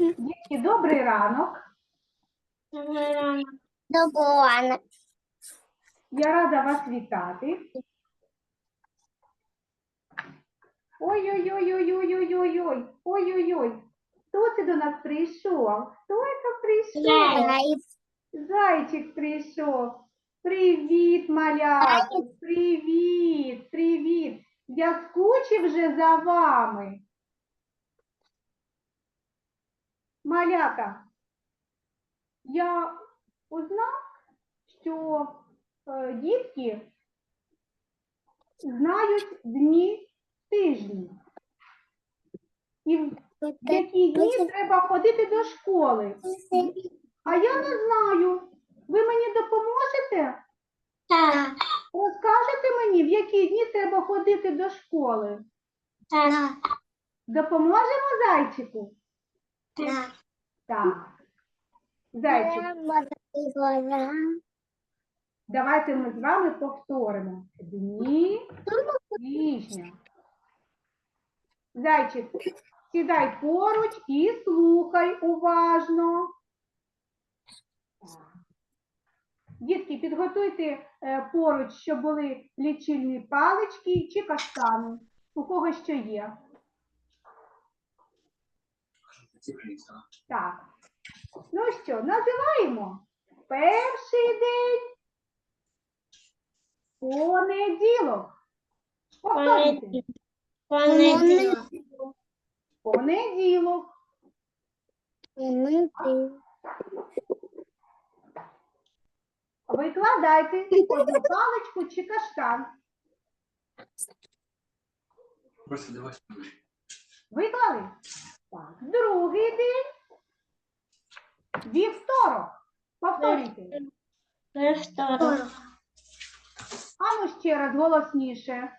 Дітки, добрий ранок. Доброго Я рада вас вітати. Ой-ой-ой-ой-ой-ой-ой-ой. Ой-ой-ой. Хто це до нас прийшов? Хто це прийшов? Зайчик прийшов. Привіт, малятки. Привіт, привіт. Я скучив вже за вами. Малята, я узнав, що е, дітки знають дні тижні. І в які дні треба ходити до школи. А я не знаю. Ви мені допоможете? Так, Розкажете мені, в які дні треба ходити до школи? так, Допоможемо зайчику? так. Так. Зайчик, давайте ми з вами повторимо. Дні тижня. Зайчик, сідай поруч і слухай уважно. Дітки, підготуйте е, поруч, щоб були лічильні палички чи каштани. У кого що є. Так. Ну що, називаємо перший день понеділок. Повторюйте. Понеділок. Викладайте одну паличку чи каштан. Просто давай. Виклали? Так. Другий день. Вівторок. Повторюйте. А ну ще раз голосніше.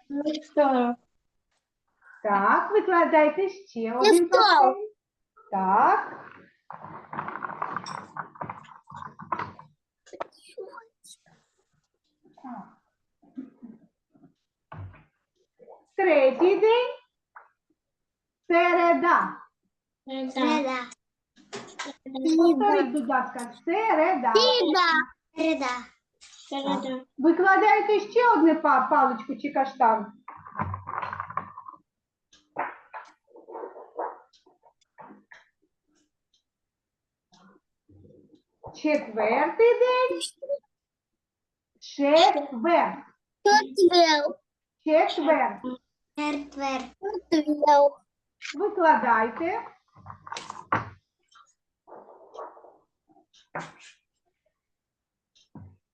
Так, викладайте ще один Вівторок. Так. Так. Третій день. Середа. Повторіть, будь ласка, середа. Викладайте ще одне па- паличку чи каштан. Четвертий день. Четвер. Четвер. Викладайте.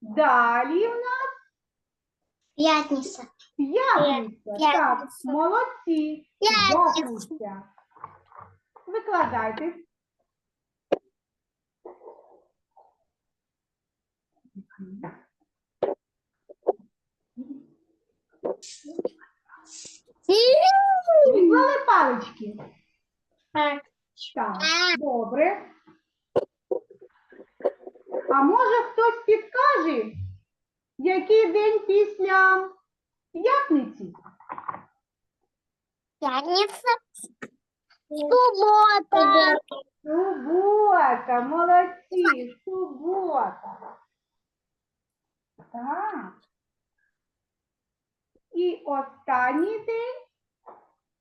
Далі в нас Пятница. п'ятниця. Так, П'ятниця. молодці. П'ятниця. П'ятниця. Викладайте. Палички. Так. Так, добре. А може хтось підкаже, який день після п'ятниці? Пятница. Суббота. Субота, молодці, субота. Так. І останній день,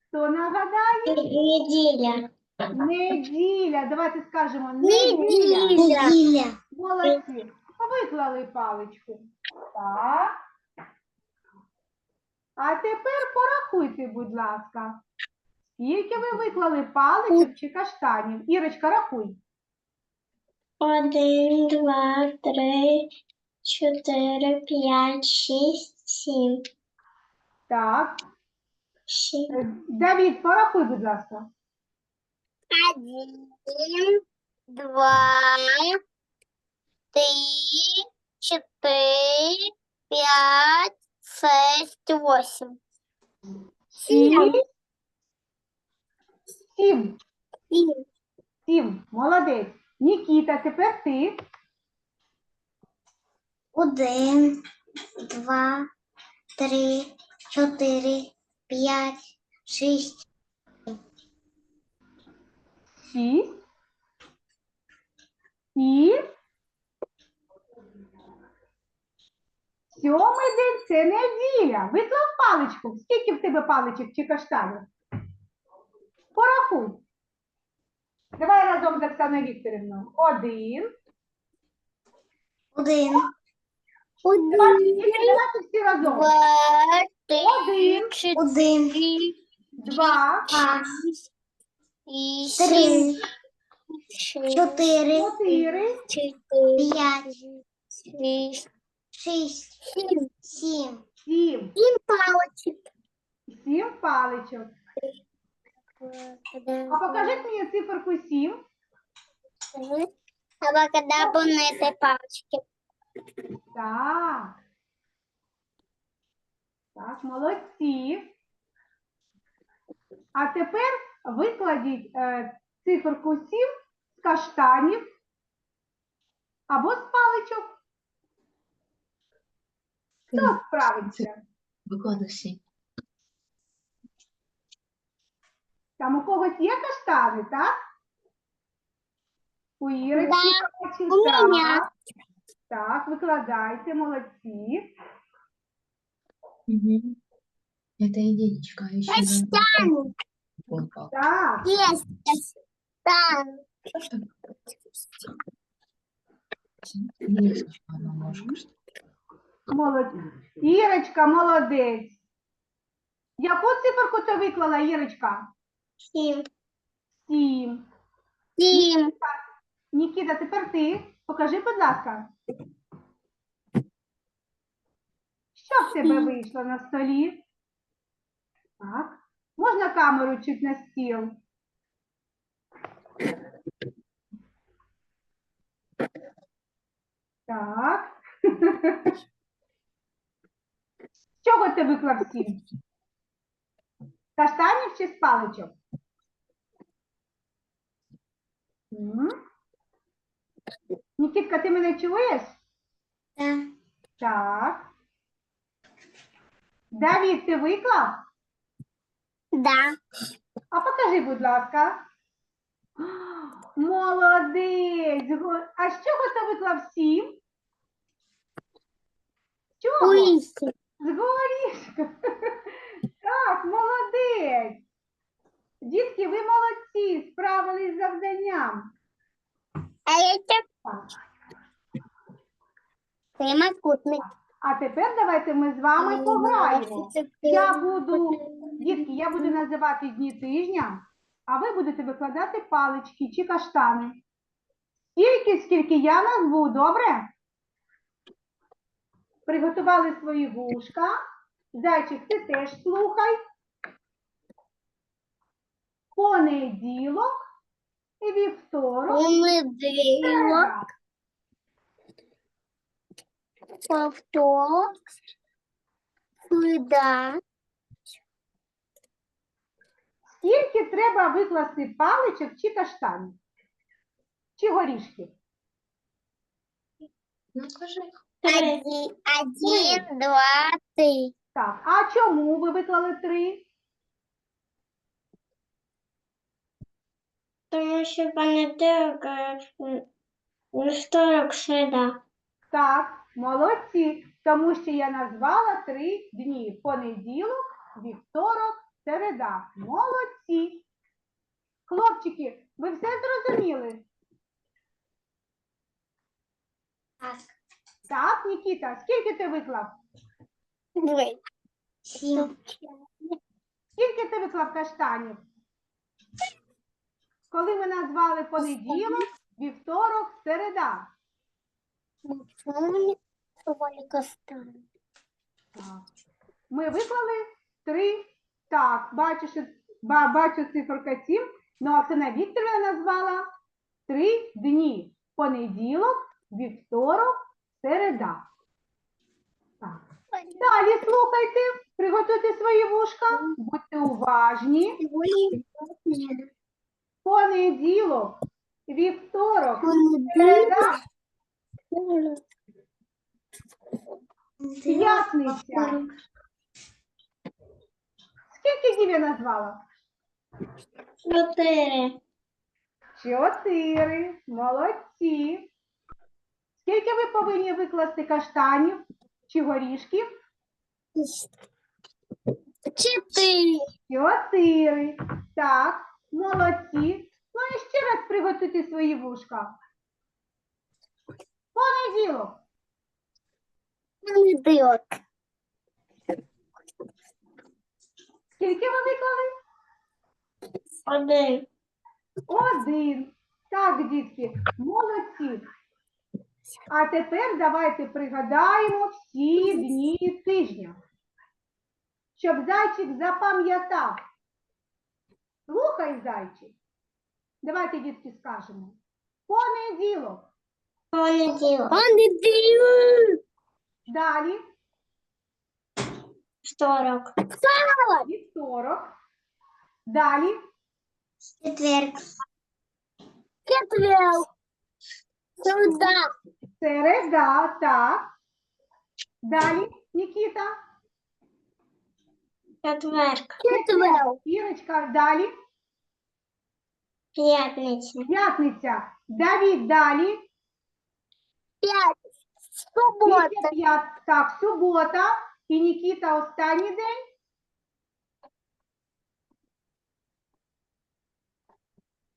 хто нагадає? Неделя. Неділя. Давайте скажемо неділя. Неделя. Молодці. Виклали паличку. Так. А тепер порахуйте, будь ласка. Скільки ви виклали паличок чи каштанів? Ірочка, рахуй. Один, два, три, чотири, п'ять, шість, сім. Так. Шість. Е, Давід, порахуй, будь ласка. Один, два, три, четыре, пять, шесть, восемь. Сім. Сім. Семь. Сім. Молодець. Нікіта, тепер ти. Один, два, три, чотири, п'ять, шість, Шість. І сьомий день це неділя. Виклав паличку. Скільки в тебе паличок чи каштанів? Порахуй. Давай разом з Оксаною Вікторівною. Один. Один. Давайте давайте всі разом. Один, Один. два, Два. Три. Чотири. чотири, П'ять. шість. Сім. сім. Сім. Сім паличок. А покажіть мені циферку сім. Абакадабру палочки. Так. Так, молодці. А тепер викладіть е, циферку 7 з каштанів або з паличок. Хто справиться? Викладу сім. Там у когось є каштани, так? У Ірочки Да, так. Так, викладайте, молодці. Угу. Это единичка, а Каштан. Так, Есть. Ли? молодці. Ірочка, молодець. Яку циферку ти виклала, Ірочка? Сім. Сім. Сім. Нікіта, тепер ти. Покажи, будь ласка. Що в тебе вийшло на столі? Так. Можна камеру чуть на стіл? Так. З чого ти виклав сім? Каштанів чи з паличок? Нікітка, ти мене чуєш? Так. Так. Давід, ти виклав? Да. А покажи, будь ласка. Молодець! Го- А з чого ти виклав сім? З чого? З горішка. Так, молодець. Дітки, ви молодці, справились з завданням. А это Так. прямокутник. А тепер давайте ми з вами пограємо. Я буду, дітки, я буду називати дні тижня, а ви будете викладати палички чи каштани. Стільки, скільки я назву, добре? Приготували свої вушка. Зайчик, ти теж слухай. Понеділок і вівторок. Понеділок, середа. повтор, середа, Скільки треба викласти паличок чи каштанів? Чи горішків? Ну, один, один, два, три. Так, а чому ви виклали три? Тому що понеділок, е, вівторок, середа. Так, молодці, тому що я назвала три дні: понеділок, вівторок, середа. Молодці. Хлопчики, ви все зрозуміли? Так. Так, Нікіта, скільки ти виклав? Дві. Сім. Скільки ти виклав каштанів? Коли ми назвали понеділок, вівторок, середа. Ми виклали три. Так, бачу, що ба- бачу циферка 7, ну Оксана Вікторівна назвала три дні. Понеділок, вівторок, середа. Так. Далі слухайте, приготуйте свої вушка, будьте уважні. Понеділок, вівторок, середа, п'ятниця. Скільки днів я назвала? Чотири. Чотири. Молодці. Скільки ви повинні викласти каштанів чи горішків? Чотири. Чотири. Так, молодці. Ну і ще раз приготуйте свої вушка. Понеділок. Понеділок. Скільки ви виклали? Один. Один. Так, дітки, молодці. А тепер давайте пригадаємо всі дні тижня. Щоб зайчик запам'ятав. Слухай, зайчик. Давайте, дітки, скажемо. Понеділок. Понеділок. Понеділок. Далі. Второк. Вівторок. Далі. Четверг. Четверг. Сюда. Середа. Так. Далі, Нікіта. Четверг. Четверг. Ірочка. Далі. П'ятниця. П'ятниця. Давід. Далі. П'ять. Після п'ят- Так, субота. І Нікіта останній день.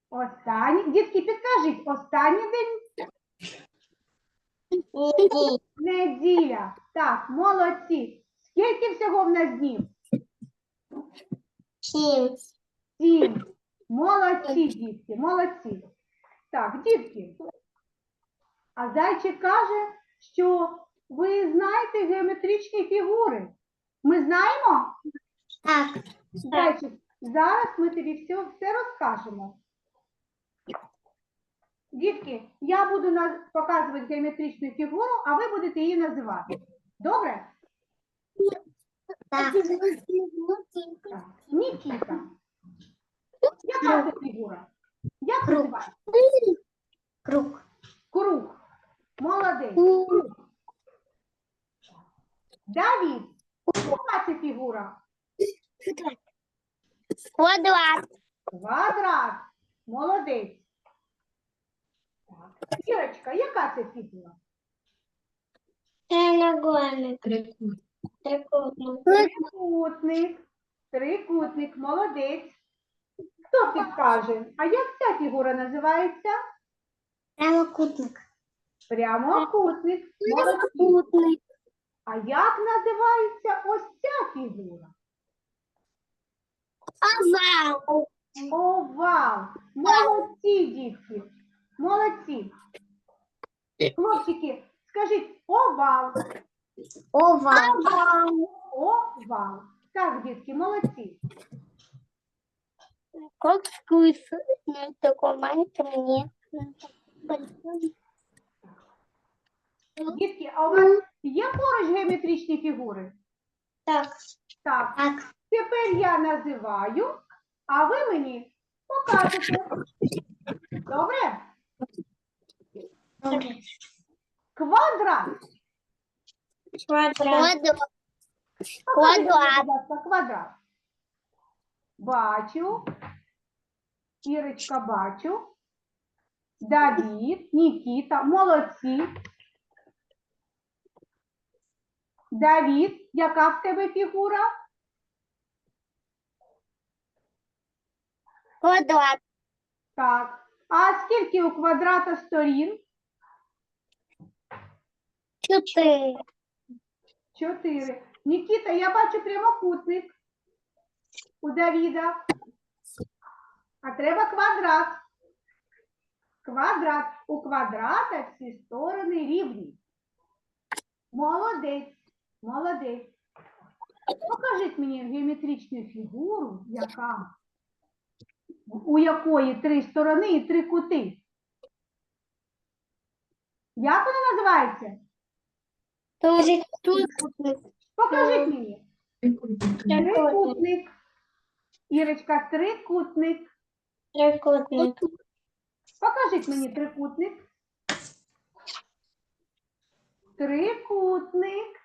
Останній. Дітки, підкажіть, останній день Неділя. Так, молодці. Скільки всього в нас днів? Сім. Сім. Молодці, дітки, молодці. Так, дітки. А зайчик каже, що ви знаєте геометричні фігури. Ми знаємо? Так. Зайчик, зараз ми тобі все, все розкажемо. Дітки, я буду показувати геометричну фігуру, а ви будете її називати. Добре? Так. Так. Нікіта. Яка це фігура? Як Круг. називається? Круг. Круг. Молодець. Круг. Давід. Яка це фігура? Квадрат. Квадрат. Молодець. Так. Ірочка, яка це фігура? Треугольник. Трикутник. Трикутник. Трикутник. Молодець. Хто підкаже? А як ця фігура називається? Прямокутник. Прямокутник. Молодці. Трикутник. А як називається ось ця фігура? Овал. Овал. Молодці, дітки. Молодці. Хлопчики, скажіть овал. Овал. Овал. Так, дітки, молодці. Как. Ну, мне. Большой. Дітки, а у вас є поруч геометричні фігури? Так. Так. Так. Тепер я називаю, а ви мені покажете. Добре? Квадрат. Квадрат. Покажіть Квадрат. будь ласка, квадрат. Бачу. Ірочка, бачу. Давід, Нікіта, молодці. Давід, яка в тебе фігура? Квадрат. Так. А скільки у квадрата сторін? Чотири. Чотири. Нікіта, я бачу прямокутник у Давіда. А треба квадрат. Квадрат. У квадрата всі сторони рівні. Молодець. Молодець. Покажіть мені геометричну фігуру, яка, у якої три сторони і три кути. Як вона називається? Тоже. Покажіть мені. Трикутник. Трикутник. Ірочка, трикутник. Трикутник. Покажіть мені трикутник. Трикутник.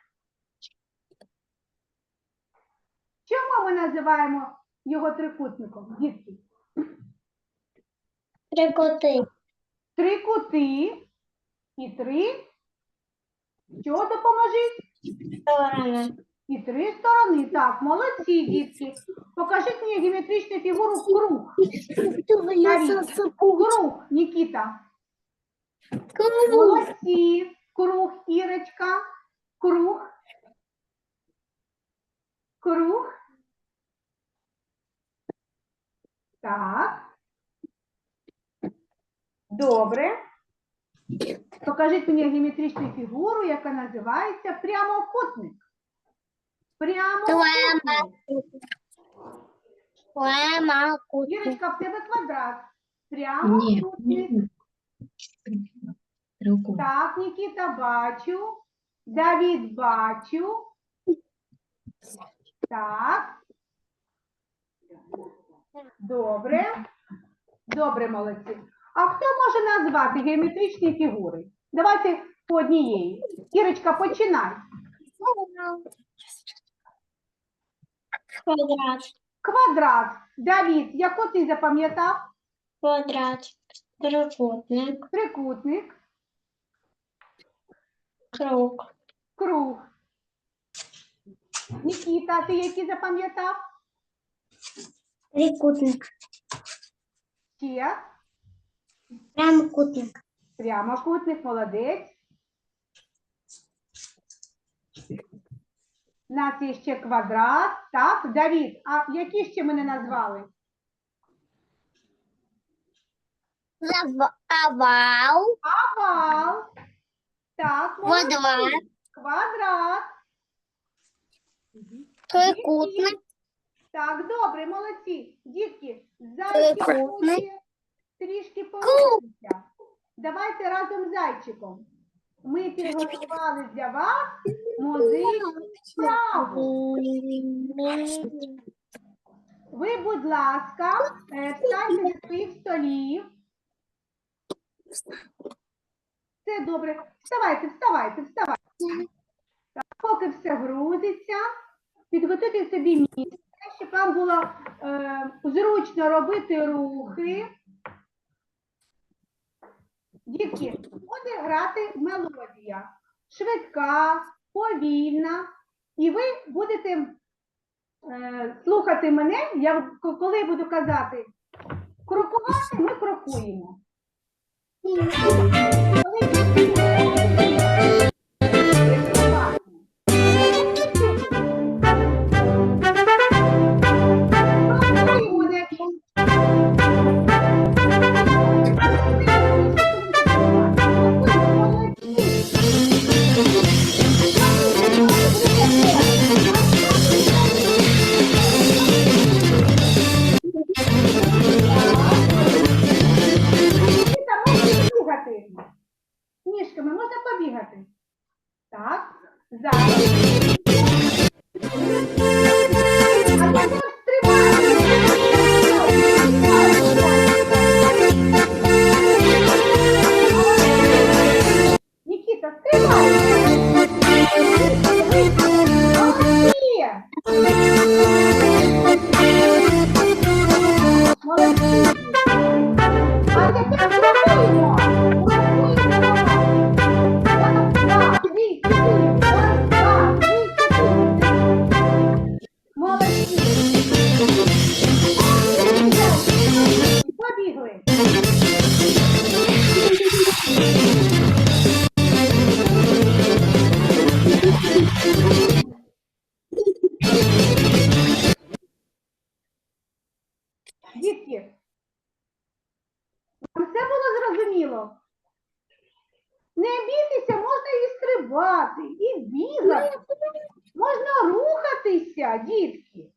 Чому ми називаємо його трикутником, дітки? Три коти. Три кути і три. Що допоможіть? Сторони. І три сторони. Так, молодці, дітки. Покажіть мені геометричну фігуру круг. Круг, Нікіта. Молодці. Круг, Ірочка. Круг. Круг. Так. Добре. Покажіть мені геометричну фігуру, яка називається прямокутник. Прямокутник. Прямокутник. Ірочка, в тебе квадрат. Прямокутник. Так, Нікіта, бачу. Давід, бачу. Так. Добре. Добре, молодці. А хто може назвати геометричні фігури? Давайте по однієї. Ірочка, починай. Квадрат. Квадрат. Давід, яку ти запам'ятав? Квадрат. Трикутник. Трикутник, Круг. круг. Нікіта, ти які запам'ятав? Трикутник. Ще. Прямокутник. Прямокутник, молодець. У нас є ще квадрат. Так, Давід, а які ще ми не назвали? Овал. Овал. Так, молодці. Квадрат. Трикутник. Так, добре, молодці. Дітки, зайчик Трикутник. хоче трішки порухатися. Давайте разом з зайчиком. Ми підготували для вас музичну справу. Ви, будь ласка, е, встаньте зі своїх столів. Все добре. Вставайте, вставайте, вставайте. Так, поки все грузиться, підготуйте собі місце, щоб вам було е, зручно робити рухи. Дітки, буде грати мелодія. Швидка, повільна. І ви будете е, слухати мене, я коли буду казати крокувати, ми крокуємо. Коли Дітки, вам все було зрозуміло? Не бійтеся, можна і стрибати, і бігати. Можна рухатися, дітки.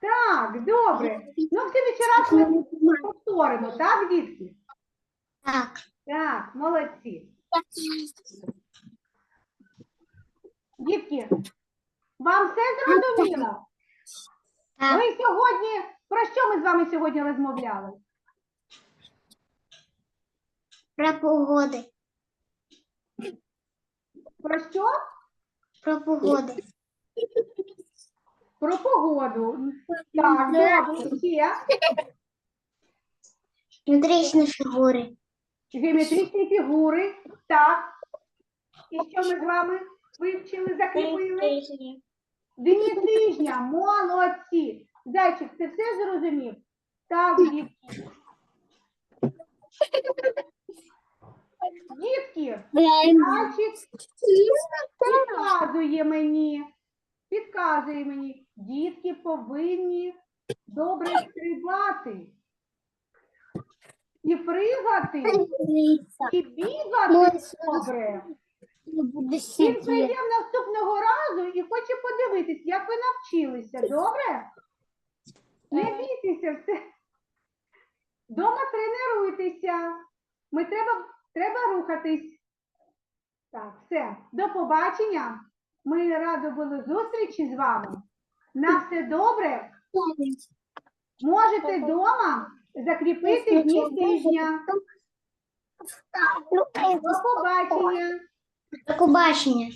Так, добре. Ну, в следующий раз ми повторимо, так, дітки? Так. Так, молодці. Дітки, вам все зрозуміло? Ми сьогодні, про що ми з вами сьогодні розмовляли? Про погоди. Про що? Про погоди. Про погоду. Так, добре. Ще. Метричні фігури. Геометричні фігури. Так. І що ми з вами вивчили, закріпили? Дні тижня, молодці. Зайчик, ти все зрозумів? Так, дітки. Дітки, зайчик підказує мені, підказує мені, дітки повинні добре стрибати. І пригати, і бігати добре. Він прийде наступного разу і хоче подивитись, як ви навчилися, добре? Не бійтеся, все. Дома тренуйтеся. Ми треба, треба рухатись. Так, все. До побачення. Ми раді були зустрічі з вами. На все добре. Можете вдома закріпити дні тижня. До побачення. До побачення.